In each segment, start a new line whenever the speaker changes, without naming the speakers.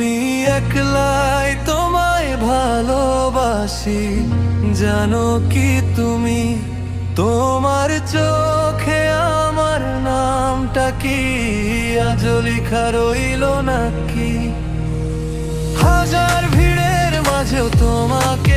আমি একলাই তোমায় ভালোবাসি। জানো কি তুমি? তোমার চোখে আমার নামটা কি? আজ লেখা রইল নাকি? হাজার ভিড়ের মাঝেও তোমাকেই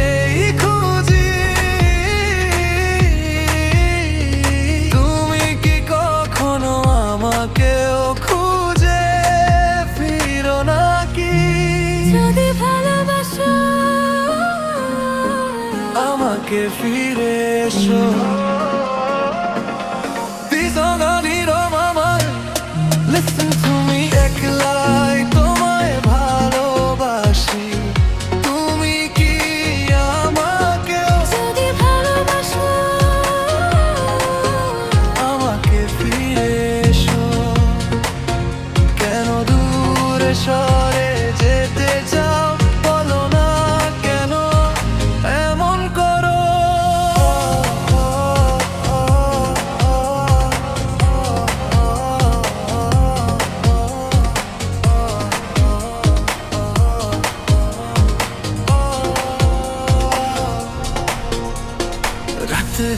আমাকে ফিরে এসো।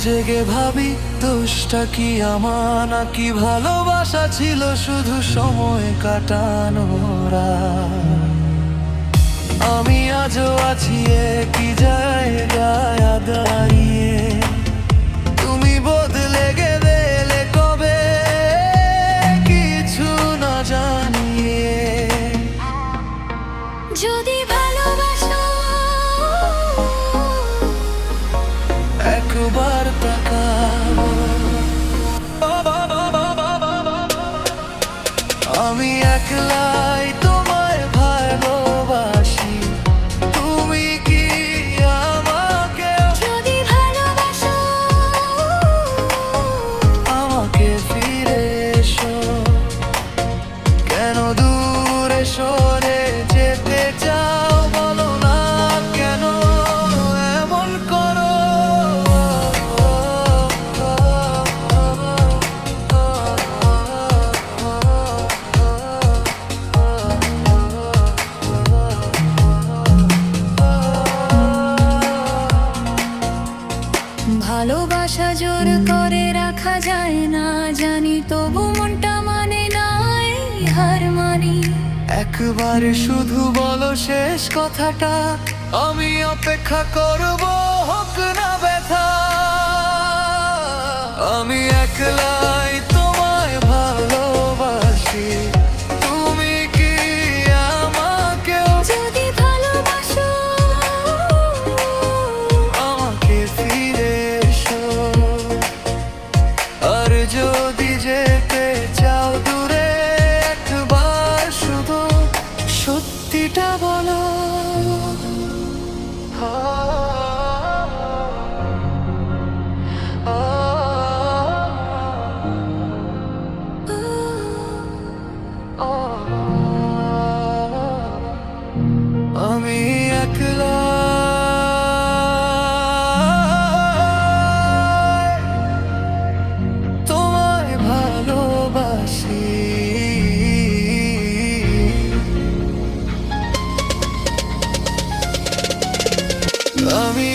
জেগে ভাবি, দোষটা কি আমার? নাকি ভালোবাসা ছিল শুধু সময় কাটানোরা? আমি আজও আছি কি জায়গায়। একবার
জোর করে রাখা যায় না, জানি তবু মনটা মানে নাই হার মানি
একবার শুধু বলো শেষ কথাটা, আমি অপেক্ষা করব, হোক না ব্যথা। আমি একলাই আমি